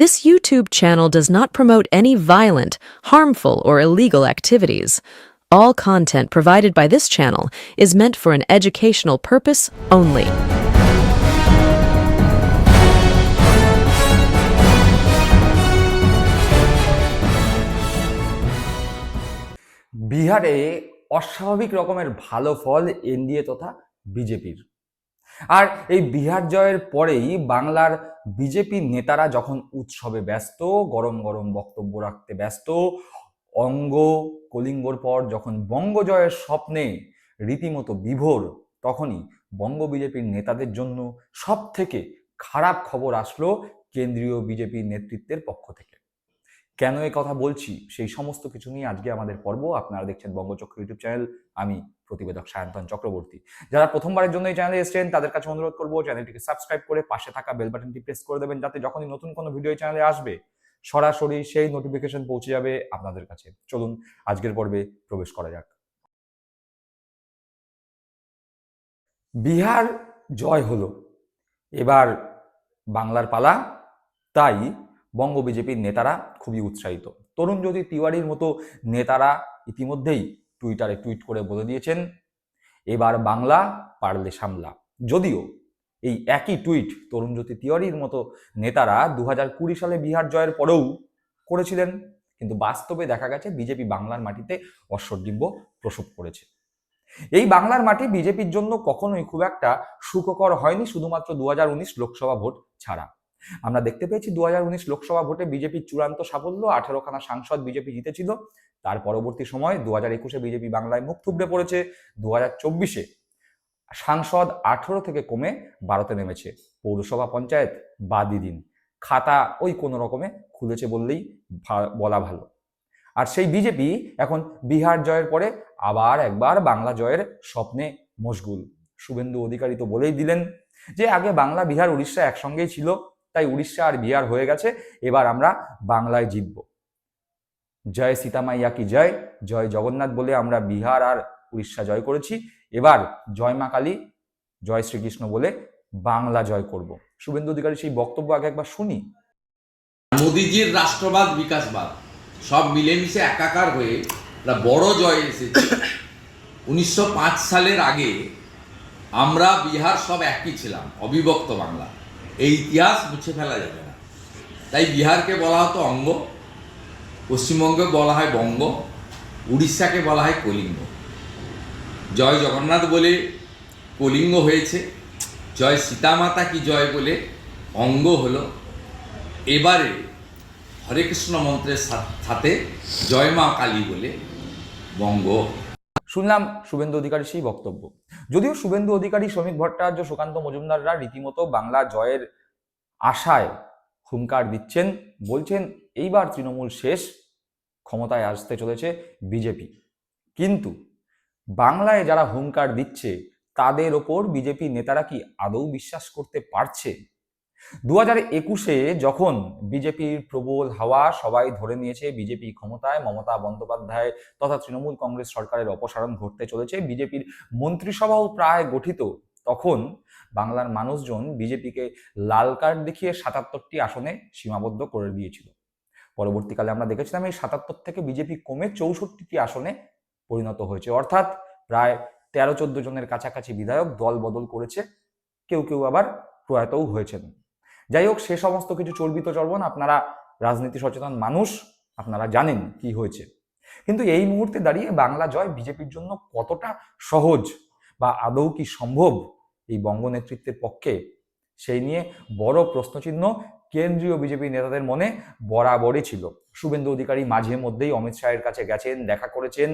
This YouTube channel does not promote any violent, harmful, or illegal activities. All content provided by this channel is meant for an educational purpose only. বিহারে অস্বাভাবিক রকমের ভালো ফল NDA তথা বিজেপির আর এই বিহার জয়ের পরেই বাংলার বিজেপি নেতারা যখন উৎসবে ব্যস্ত, গরম গরম বক্তব্য রাখতে ব্যস্ত, অঙ্গ কলিঙ্গর পর যখন বঙ্গজয়ের স্বপ্নে রীতিমতো বিভোর, তখনই বঙ্গ বিজেপির নেতাদের জন্য সব থেকে খারাপ খবর আসলো কেন্দ্রীয় বিজেপি নেতৃত্বের পক্ষ থেকে। কেন এই কথা বলছি? সেই সমস্ত কিছু নিয়ে আজকে আমাদের পর্ব। আপনারা দেখছেন বঙ্গচক্র ইউটিউব চ্যানেল। আমি প্রতিবেদক সায়ন্তন চক্রবর্তী। যারা প্রথমবারের জন্য এই চ্যানেলে এসেছেন, তাদের কাছে অনুরোধ করব, চ্যানেলটিকে সাবস্ক্রাইব করে পাশে থাকা বেল বাটনটি প্রেস করে দেবেন, যাতে যখনই নতুন কোনো ভিডিও চ্যানেলে আসবে, সরাসরি সেই নোটিফিকেশন পৌঁছে যাবে আপনাদের কাছে। চলুন, আজকের পর্বে প্রবেশ করা যাক। বিহার জয় হলো। এবার বাংলার পালা, তাই বঙ্গ বিজেপির নেতারা খুবই উৎসাহিত। তরুণ জ্যোতি তিওয়ারির মতো নেতারা ইতিমধ্যেই টুইটারে টুইট করে বলে দিয়েছেন, এবার বাংলা পারলে সামলা। যদিও এই একই টুইট তরুণ জ্যোতি তিওয়ারির মতো নেতারা দু কুড়ি সালে বিহার জয়ের পরেও করেছিলেন, কিন্তু বাস্তবে দেখা গেছে বিজেপি বাংলার মাটিতে অশ্বডিম্ব প্রসব করেছে। এই বাংলার মাটি বিজেপির জন্য কখনোই খুব একটা সুখকর হয়নি, শুধুমাত্র দু হাজার উনিশ লোকসভা ভোট ছাড়া। আমরা দেখতে পেয়েছি দু হাজার উনিশ লোকসভা ভোটে বিজেপির চূড়ান্ত সাফল্য, আঠেরোখানা সাংসদ বিজেপি জিতেছিল। তার পরবর্তী সময় দু হাজার একুশে বিজেপি বাংলায় মুখ থুবড়ে পড়েছে, দু হাজার চব্বিশে সাংসদ আঠেরো থেকে কমে বারোতে নেমেছে। পৌরসভা পঞ্চায়েত বাদই দিন। খাতা ওই কোনো রকমে খুলেছে বললেই বলা ভালো। আর সেই বিজেপি এখন বিহার জয়ের পরে আবার একবার বাংলা জয়ের স্বপ্নে মশগুল। শুভেন্দু অধিকারী তো বলেই দিলেন যে আগে বাংলা, বিহার, উড়িষ্যা একসঙ্গেই ছিল। তাই উড়িষ্যা আর বিহার হয়ে গেছে। এবার আমরা বাংলায় জিতব। জয় সীতামাইয়া কি জয়? জয় জগন্নাথ বলে আমরা বিহার আর উড়িষ্যা জয় করেছি। এবার জয় মা কালী, জয় শ্রীকৃষ্ণ বলে বাংলা জয় করব। শুভেন্দু অধিকারী, সেই বক্তব্য আগে একবার শুনি। মোদিজির রাষ্ট্রবাদ, বিকাশবাদ, সব মিলেমিশে একাকার হয়ে বড় জয় এসেছে। উনিশশো পাঁচ সালের আগে আমরা বিহার সব একই ছিলাম, অবিভক্ত বাংলা। এই ইতিহাস মুছে ফেলা যাবে না। তাই বিহারকে বলা হতো অঙ্গ পশ্চিমবঙ্গে বলা হয় বঙ্গ, উড়িষ্যাকে বলা হয় কলিঙ্গ। জয় জগন্নাথ বলে কলিঙ্গ হয়েছে, জয় সীতামাতা কি জয় বলে অঙ্গ হলো। এবারে হরে কৃষ্ণ মন্ত্রের সাথে জয় মা কালী বলে বঙ্গ। শুনলাম শুভেন্দু অধিকারী সেই বক্তব্য। যদিও শুভেন্দু অধিকারী, শ্রমিক ভট্টাচার্য, সুকান্ত মজুমদাররা রীতিমতো বাংলা জয়ের আশায় হুঙ্কার দিচ্ছেন, বলছেন, এইবার তৃণমূল শেষ, ক্ষমতায় আসতে চলেছে বিজেপি। কিন্তু বাংলায় যারা হুঙ্কার দিচ্ছে, তাদের ওপর বিজেপি নেতারা কি আদৌ বিশ্বাস করতে পারছে? দু হাজার একুশে যখন বিজেপির প্রবল হাওয়া সবাই ধরে নিয়েছে বিজেপি ক্ষমতায়, মমতা বন্দ্যোপাধ্যায় তথা তৃণমূল কংগ্রেস সরকারের অপসারণ ঘটতে চলেছে, বিজেপির মন্ত্রিসভাও প্রায় গঠিত, তখন বাংলার মানুষজন বিজেপিকে লাল কার্ড দেখিয়ে সাতাত্তরটি আসনে সীমাবদ্ধ করে দিয়েছিল। পরবর্তীকালে আমরা দেখেছিলাম এই সাতাত্তর থেকে বিজেপি কমে চৌষট্টিটি আসনে পরিণত হয়েছে। অর্থাৎ প্রায় তেরো চোদ্দ জনের কাছাকাছি বিধায়ক দল বদল করেছে, কেউ কেউ আবার প্রয়াতও হয়েছেন। যাই হোক সে সমস্ত কিছু চর্বিত চর্বণ আপনারা রাজনীতি সচেতন মানুষ, আপনারা জানেন কি হয়েছে। কিন্তু এই মুহূর্তে দাঁড়িয়ে বাংলা জয় বিজেপির জন্য কতটা সহজ বা আদৌ কি সম্ভব এই বঙ্গ নেতৃত্বের পক্ষে, সেই নিয়ে বড় প্রশ্নচিহ্ন কেন্দ্রীয় বিজেপি নেতাদের মনে বরাবরই ছিল। শুভেন্দু অধিকারী মাঝে মধ্যেই অমিত শাহের কাছে গেছেন, দেখা করেছেন।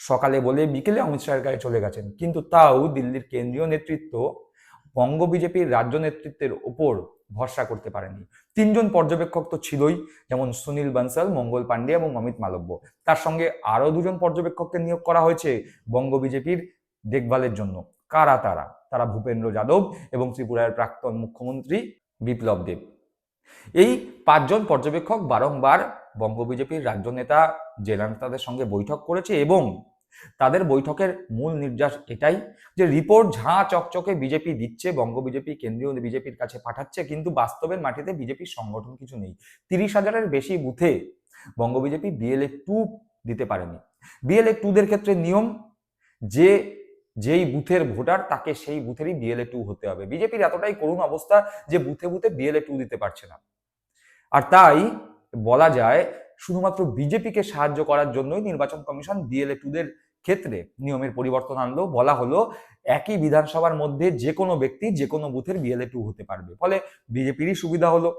সকালে বলে বিকেলে অমিত শাহের কাছে চলে গেছেন। কিন্তু তাও দিল্লির কেন্দ্রীয় নেতৃত্ব বঙ্গ বিজেপির রাজ্য নেতৃত্বের ওপর ভরসা করতে পারেনি তিনজন পর্যবেক্ষক তো ছিলই, যেমন সুনীল বানসাল, মঙ্গল পান্ডে এবং অমিত মালব্য। তার সঙ্গে আরও দুজন পর্যবেক্ষককে নিয়োগ করা হয়েছে বঙ্গ বিজেপির দেখভালের জন্য। কারা তারা? তারা ভূপেন্দ্র যাদব এবং ত্রিপুরার প্রাক্তন মুখ্যমন্ত্রী বিপ্লব দেব। এই পাঁচজন পর্যবেক্ষক বারংবার বঙ্গ বিজেপির রাজ্য নেতা, জেলা নেতাদের সঙ্গে বৈঠক করেছে এবং তাদের বৈঠকের মূল নির্যাস এটাই যে রিপোর্ট ঝাঁ চকচকে বিজেপি দিচ্ছে, বঙ্গ বিজেপি, কেন্দ্রীয় বিজেপির কাছে পাঠাচ্ছে, কিন্তু বাস্তবের মাটিতে বিজেপির সংগঠন কিছু নেই। তিরিশ হাজারের বেশি বুথে বঙ্গ বিজেপি বিএলএ টু দিতে পারেনি। বিএলএ টুদের ক্ষেত্রে নিয়ম, যে, যেই বুথের ভোটার তাকে সেই বুথেরই বিএলএ টু হতে হবে। বিজেপির এতটাই করুণ অবস্থা যে বুথে বুথে বিএলএ টু দিতে পারছে না। আর তাই বলা যায় শুধুমাত্র বিজেপিকে সাহায্য করার জন্যই নির্বাচন কমিশন বিএলএ টুদের ক্ষেত্রে নিয়মের পরিবর্তন আনলো। বলা হলো, একই বিধানসভার মধ্যে যে কোনো ব্যক্তি যে কোনো বুথের বিএলএ টু হতে পারবে। ফলে বিজেপিরই সুবিধা হলো।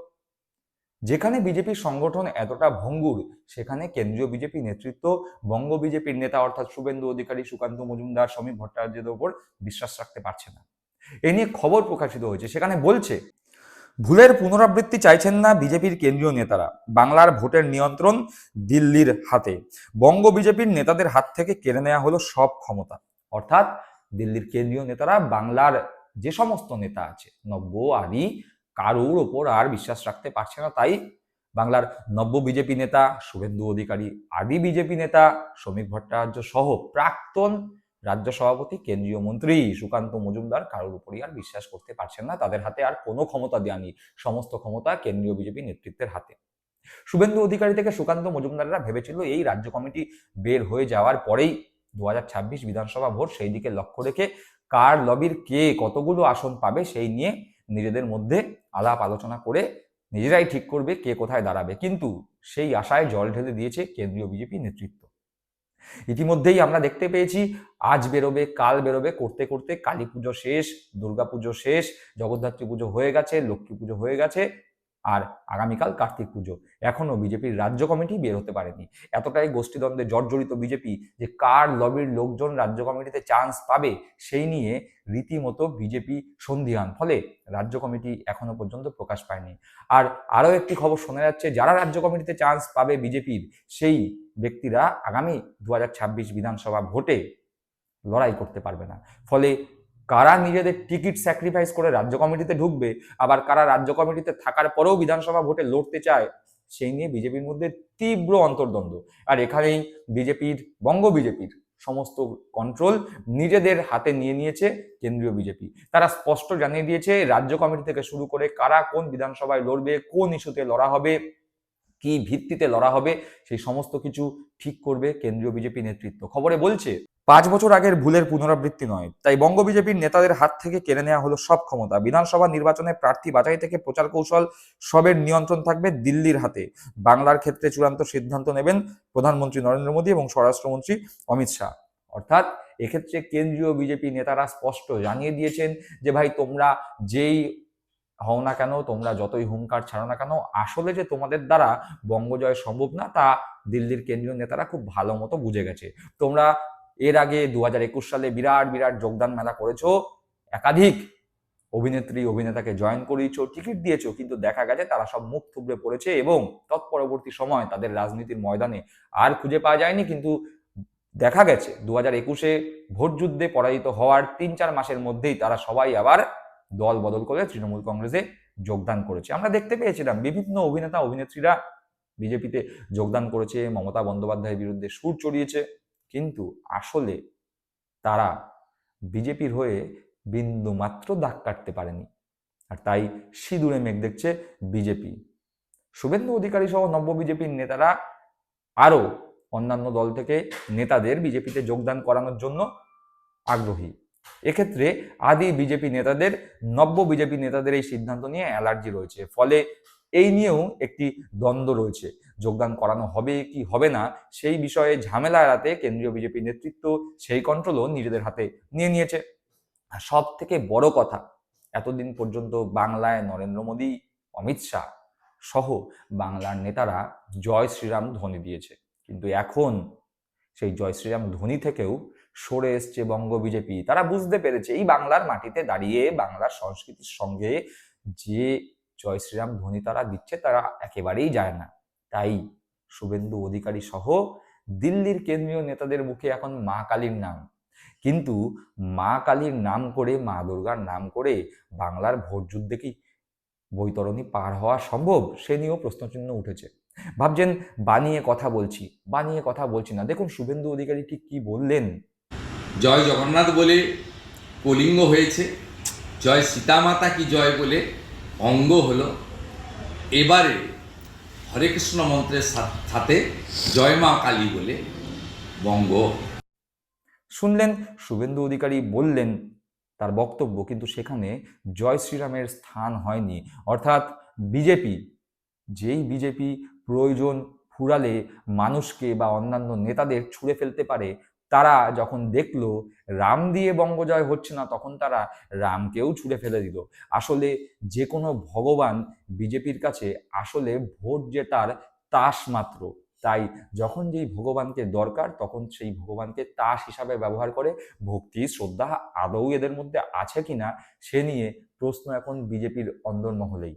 যেখানে বিজেপির সংগঠন এতটা ভঙ্গুর, সেখানে কেন্দ্রীয় বিজেপি নেতৃত্ব, বঙ্গ বিজেপির নেতা অর্থাৎ শুভেন্দু অধিকারী, সুকান্ত মজুমদার, সমীপ ভট্টাচার্যের ওপর বিশ্বাস রাখতে পারছে না। এ নিয়ে খবর প্রকাশিত হয়েছে। সেখানে বলছে ভুলের পুনরাবৃত্তি চাইছেন না বিজেপির কেন্দ্রীয় নেতারা। বাংলার ভোটের নিয়ন্ত্রণ দিল্লির হাতে। বঙ্গ বিজেপির নেতাদের হাত থেকে কেড়ে নেওয়া হলো সব ক্ষমতা। অর্থাৎ দিল্লির কেন্দ্রীয় নেতারা বাংলার যে সমস্ত নেতা আছে, নব্য, আদি, কারোর ওপর আর বিশ্বাস রাখতে পারছে না তাই বাংলার নব্য বিজেপি নেতা, শুভেন্দু অধিকারী, আদি বিজেপি নেতা, শ্রমিক ভট্টাচার্য সহ প্রাক্তন রাজ্য সভাপতি, কেন্দ্রীয় মন্ত্রী সুকান্ত মজুমদার কারোর উপরই আর বিশ্বাস করতে পারছেন না। তাদের হাতে আর কোনো ক্ষমতা দেওয়া নেই সমস্ত ক্ষমতা কেন্দ্রীয় বিজেপি নেতৃত্বের হাতে। শুভেন্দু অধিকারী থেকে সুকান্ত মজুমদাররা ভেবেছিল এই রাজ্য কমিটি বের হয়ে যাওয়ার পরেই দু হাজার ছাব্বিশ বিধানসভা ভোট সেই দিকে লক্ষ্য রেখে কার লবির কে কতগুলো আসন পাবে সেই নিয়ে নিজেদের মধ্যে আলাপ আলোচনা করে নিজেরাই ঠিক করবে কে কোথায় দাঁড়াবে। কিন্তু সেই আশায় জল ঢেলে দিয়েছে কেন্দ্রীয় বিজেপি নেতৃত্ব। ইতিমধ্যেই আমরা দেখতে পেয়েছি, আজ বেরোবে, কাল বেরোবে, করতে করতে কালী পুজো শেষ, দুর্গা পুজো শেষ, জগদ্ধাত্রী পুজো হয়ে গেছে, লক্ষ্মী পুজো হয়ে গেছে। আর আগামীকাল কার্তিক পুজো। এখনও বিজেপির রাজ্য কমিটি বের হতে পারেনি। এতটাই গোষ্ঠীদ্বন্দ্বে জর্জরিত বিজেপি যে কার লবির লোকজন রাজ্য কমিটিতে চান্স পাবে, সেই নিয়ে রীতিমতো বিজেপি সন্ধিহান। ফলে রাজ্য কমিটি এখনও পর্যন্ত প্রকাশ পায়নি। আর আরও একটি খবর শোনা যাচ্ছে, যারা রাজ্য কমিটিতে চান্স পাবে বিজেপির, সেই ব্যক্তিরা আগামী দু হাজার ছাব্বিশ বিধানসভা ভোটে লড়াই করতে পারবে না। ফলে কারা নিজেদের টিকিট স্যাক্রিফাইস করে রাজ্য কমিটিতে ঢুকবে, আবার কারা রাজ্য কমিটিতে থাকার পরেও বিধানসভা ভোটে লড়তে চায় সেই নিয়ে বিজেপির মধ্যে তীব্র অন্তর্দ্বন্দ্ব। আর এখানেই বিজেপির, বঙ্গ বিজেপির সমস্ত কন্ট্রোল নিজেদের হাতে নিয়ে নিয়েছে কেন্দ্রীয় বিজেপি। তারা স্পষ্ট জানিয়ে দিয়েছে, রাজ্য কমিটি থেকে শুরু করে কারা কোন বিধানসভায় লড়বে, কোন ইস্যুতে লড়া হবে কি ভিত্তিতে লড়া হবে, সেই সমস্ত কিছু ঠিক করবে কেন্দ্রীয় বিজেপি নেতৃত্ব। খবরে বলছে, পাঁচ বছর আগের ভুলের পুনরাবৃত্তি নয়, তাই বঙ্গ বিজেপির নেতাদের হাত থেকে কেড়ে নেওয়া হলো সব ক্ষমতা। বিধানসভা নির্বাচনে প্রার্থী বাছাই থেকে প্রচার কৌশল সবের নিয়ন্ত্রণ থাকবে দিল্লির হাতে। বাংলার ক্ষেত্রে চূড়ান্ত সিদ্ধান্ত নেবেন প্রধানমন্ত্রী নরেন্দ্র মোদী এবং স্বরাষ্ট্রমন্ত্রী অমিত শাহ। অর্থাৎ এক্ষেত্রে কেন্দ্রীয় বিজেপি নেতারা স্পষ্ট জানিয়ে দিয়েছেন যে, ভাই, তোমরা যেই হও না কেন, তোমরা যতই হুঙ্কার ছাড়ো না কেন, আসলে যে তোমাদের দ্বারা বঙ্গজয় সম্ভব না, তা দিল্লির কেন্দ্রীয় নেতারা খুব ভালো মতো বুঝে গেছে। তোমরা এর আগে দু হাজার একুশ সালে বিরাট বিরাট যোগদান মেলা করেছ, একাধিক অভিনেত্রী, অভিনেতাকে জয়েন করিয়েছো, টিকিট দিয়েছ, কিন্তু দেখা গেছে তারা সব মুখ থুবড়ে পড়েছে এবং তৎপরবর্তী সময় তাদের রাজনীতির ময়দানে আর খুঁজে পাওয়া যায়নি, কিন্তু দেখা গেছে দু হাজার একুশে ভোট যুদ্ধে পরাজিত হওয়ার তিন চার মাসের মধ্যেই তারা সবাই আবার দল বদল করে তৃণমূল কংগ্রেসে যোগদান করেছে। আমরা দেখতে পেয়েছিলাম বিভিন্ন অভিনেতা, অভিনেত্রীরা বিজেপিতে যোগদান করেছে, মমতা বন্দ্যোপাধ্যায়ের বিরুদ্ধে সুর চড়িয়েছে। কিন্তু আসলে তারা বিজেপির হয়ে বিন্দু মাত্র দাগ কাটতে পারেনি। আর তাই সিঁদুরে মেঘ দেখছে বিজেপি। শুভেন্দু অধিকারী সহ নব্য বিজেপির নেতারা আরও অন্যান্য দল থেকে নেতাদের বিজেপিতে যোগদান করানোর জন্য আগ্রহী। এক্ষেত্রে আদি বিজেপি নেতাদের, নব্য বিজেপি নেতাদের এই সিদ্ধান্ত নিয়ে অ্যালার্জি রয়েছে। ফলে এই নিয়েও একটি দ্বন্দ্ব রয়েছে। যোগদান করানো হবে কি হবে না, সেই বিষয়ে ঝামেলা এড়াতে কেন্দ্রীয় বিজেপি নেতৃত্ব সেই কন্ট্রোলও নিজেদের হাতে নিয়ে নিয়েছে। সব থেকে বড় কথা, এতদিন পর্যন্ত বাংলায় নরেন্দ্র মোদী, অমিত শাহ সহ বাংলার নেতারা জয় শ্রীরাম ধ্বনি দিয়েছে। কিন্তু এখন সেই জয় শ্রীরাম ধ্বনি থেকেও সরে এসছে বঙ্গ বিজেপি। তারা বুঝতে পেরেছে এই বাংলার মাটিতে দাঁড়িয়ে বাংলার সংস্কৃতির সঙ্গে যে জয় শ্রীরাম ধ্বনি তারা দিচ্ছে, তারা একেবারেই যায় না। তাই শুভেন্দু অধিকারী সহ দিল্লির কেন্দ্রীয় নেতাদের মুখে এখন মা কালীর নাম। কিন্তু মা কালীর নাম করে, মা দুর্গার নাম করে বাংলার ভোট যুদ্ধে কি বৈতরণী পার হওয়া সম্ভব? সে নিয়েও প্রশ্নচিহ্ন উঠেছে। ভাবছেন, বানিয়ে কথা বলছি। বানিয়ে কথা বলছি না। দেখুন, শুভেন্দু অধিকারী ঠিক কি বললেন? জয় জগন্নাথ বলে কলিঙ্গ হয়েছে, জয় সীতামাতা কি জয় বলে অঙ্গ হলো। এবারে হরে কৃষ্ণ মন্ত্রের সাথে জয় মা কালী বলে বঙ্গ। শুনলেন, শুভেন্দু অধিকারী বললেন তার বক্তব্য, কিন্তু সেখানে জয় শ্রীরামের স্থান হয়নি। অর্থাৎ বিজেপি, যেই বিজেপি প্রয়োজন ফুরালে মানুষকে বা অন্যান্য নেতাদের ছুঁড়ে ফেলতে পারে তারা যখন দেখল রাম দিয়ে বঙ্গজয় হচ্ছে না, তখন তারা রামকেও ছুঁড়ে ফেলে দিল। আসলে যে কোনো ভগবান বিজেপির কাছে আসলে ভোট জেতার তাস মাত্র। তাই যখন যেই ভগবানকে দরকার, তখন সেই ভগবানকে তাস হিসাবে ব্যবহার করে ভক্তি, শ্রদ্ধা, আদৌ এদের মধ্যে আছে কিনা, সে নিয়ে প্রশ্ন এখন বিজেপির অন্দরমহলেই।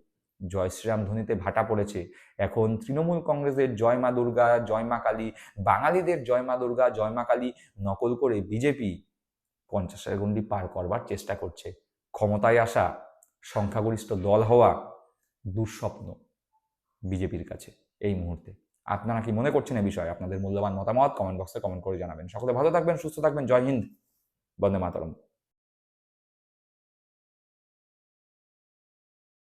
জয় শ্রীরাম ধ্বনিতে ভাটা পড়েছে। এখন তৃণমূল কংগ্রেসের জয় মা দুর্গা, জয় মা কালী, বাঙালিদের জয় মা দুর্গা, জয় মা কালী নকল করে বিজেপি পঞ্চাশের গণ্ডি পার করবার চেষ্টা করছে। ক্ষমতায় আসা সংখ্যাগরিষ্ঠ দল হওয়া দুঃস্বপ্ন বিজেপির কাছে এই মুহূর্তে। আপনারা কি মনে করছেন এই বিষয়ে? আপনাদের মূল্যবান মতামত কমেন্ট বক্সে কমেন্ট করে জানাবেন। সকলে ভালো থাকবেন, সুস্থ থাকবেন। জয় হিন্দ। বন্দে মাতরম।